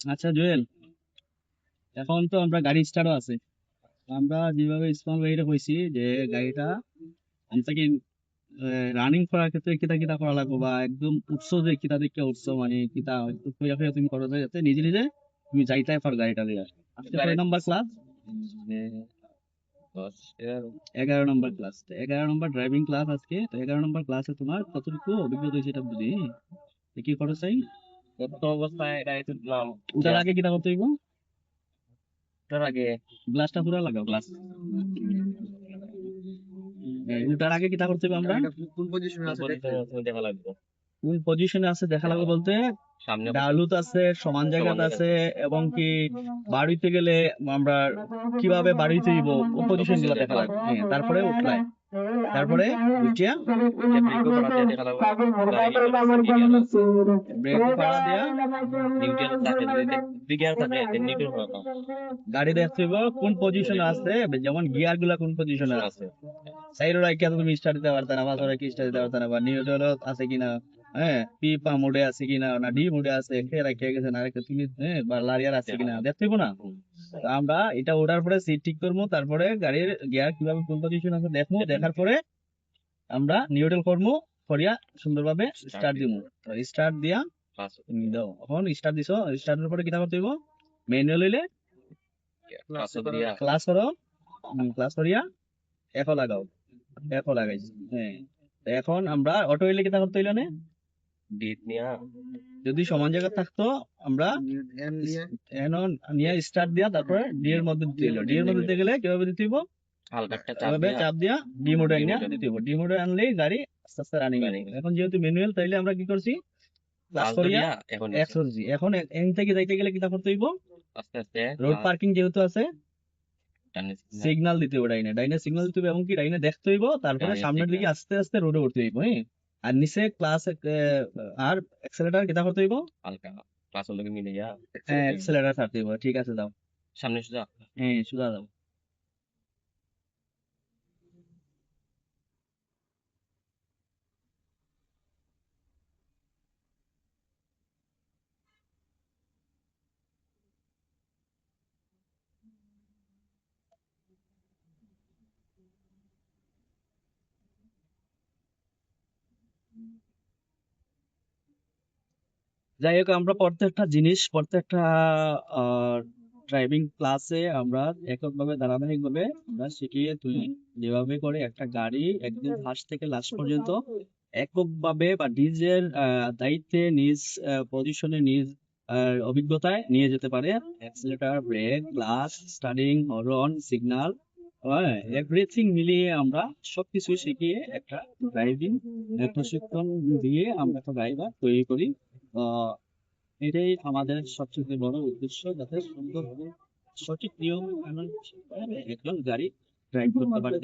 আচ্ছা জুয়েল। এখন তো আমরা গাড়ি স্টার্টও আছে। আমরা যেভাবে স্মল গাড়িটা কইছি যে গাড়িটা আমটাকে রানিং করার ক্ষেত্রে কিতা কিতা করা লাগবে বা একদম উৎস যে কিতা দেখে উৎস মানে কিতা একটু খুঁজে খুঁজে তুমি করো যাতে নিজে নিজে তুমি যাইতে পার গাড়িটা দিয়ে। আজকে কয় নাম্বার ক্লাস এগারো। নম্বর ক্লাস এগারো নম্বর ড্রাইভিং ক্লাস আজকে। তো এগারো নম্বর ক্লাসে তোমার কতটুকু অভিজ্ঞতা হয়েছে এটা বুঝি? কি করো চাই প্রথম অবস্থায় উঠার আগে করতে হইব? আগে গ্লাসটা পুরো লাগাও গ্লাস আগে কিতা করতে হবে আমরা? কোন পজিশনে আছে দেখা লাগবে? কোন পজিশনে আছে দেখা লাগবে বলতে? সামনে ডালুত আছে সমান জায়গাতে। আছে এবং কি বাড়িতে গেলে আমরা কীভাবে বাড়িতে দিব কোন পজিশনগুলো দেখা লাগবে। হ্যাঁ, তারপরে উঠলাই তারপরে উঠিয়া ব্রেকও করা দিয়ে দেখা লাগবে ব্রেক পাড়া দিয়া নিউট্রাল থাকে বিগিয়ার থাকে নিউট্রাল করা গাড়ি দেখতে কোন পজিশনে আছে যেমন গিয়ারগুলা কোন পজিশনে আছে। সাইড রাইকে তুমি স্টার্ট দিতে পারতা না স্টার্ট দিতে পারতা না বা নিউট্রাল আছে কিনা। হ্যাঁ পি পা মোডে আছে কিনা না ডি মোডে আছে গেছে না তুমি হ্যাঁ বা লারিয়ার আছে কিনা দেখতে হইব না আমরা এটা ওঠার পরে সিট ঠিক করব তারপরে গাড়ির গিয়ার কীভাবে কোন পজিশন আছে দেখব দেখার পরে আমরা নিউট্রাল করব করিয়া সুন্দরভাবে স্টার্ট দিব স্টার্ট দিয়া দাও এখন স্টার্ট দিছো স্টার্টের পরে কিটা করতে হইব ম্যানুয়াল হইলে ক্লাস করো ক্লাস করিয়া এফ লাগাও এফ লাগাইছি হ্যাঁ এখন আমরা অটো হইলে কিটা করতে হইল না যদি সমান জায়গা থাকতো আমরা এন নিয়ে। স্টার্ট দিয়া তারপরে ডি এর মধ্যে দিতে ডি এর মধ্যে দিতে গেলে কীভাবে দিতে হইব? চাপ এভাবে দিয়া। চাপ দিয়া ডি মোডে D আনিয়া দিতে হইব। ডি মোডে আনলেই গাড়ি আস্তে আস্তে রানিং এখন যেহেতু ম্যানুয়াল তাইলে আমরা কি করছি? এখন এক করছি এখন এ- থেকে যাইতে গেলে কিটা করতে হইব? আস্তে আস্তে রোড পার্কিং যেহেতু আছে টানে সিগন্যাল দিতে হবে ডাইনে। ডাইনে সিগন্যাল দিতে হবে এবং কি ডাইনে দেখতে হইব তারপরে সামনের দিকে আস্তে আস্তে রোডে উঠতে হইব হ্যাঁ? আর নিচে ক্লাস আর এক্সেলেটার কিতা করতে হইব? হালকা। ক্লাস হলে মিলে যা হ্যাঁ এক্সেলেটার ছাড়তে হইব। ঠিক আছে দাও সামনে সোজা হ্যাঁ সুদা দাও যাই হোক, আমরা প্রত্যেকটা জিনিস, প্রত্যেকটা ড্রাইভিং ক্লাসে আমরা এককভাবে, ধারাবাহিকভাবে আমরা শিখিয়ে তুলি। যেভাবে করে একটা গাড়ি একদম ফার্স্ট থেকে লাস্ট পর্যন্ত এককভাবে বা নিজের দায়িত্বে, নিজ পজিশনে নিজ অভিজ্ঞতায় নিয়ে যেতে পারে। Accelerator brake glass starting horn signal everything মিলিয়ে আমরা সবকিছু শিখিয়ে একটা ড্রাইভিং প্রশিক্ষণ দিয়ে আমরা একটা ড্রাইভার তৈরি করি। এটাই আমাদের সবচেয়ে বড় উদ্দেশ্য যাতে সুন্দরভাবে সঠিক নিয়ম কানুন গাড়ি ড্রাইভ করতে পারে।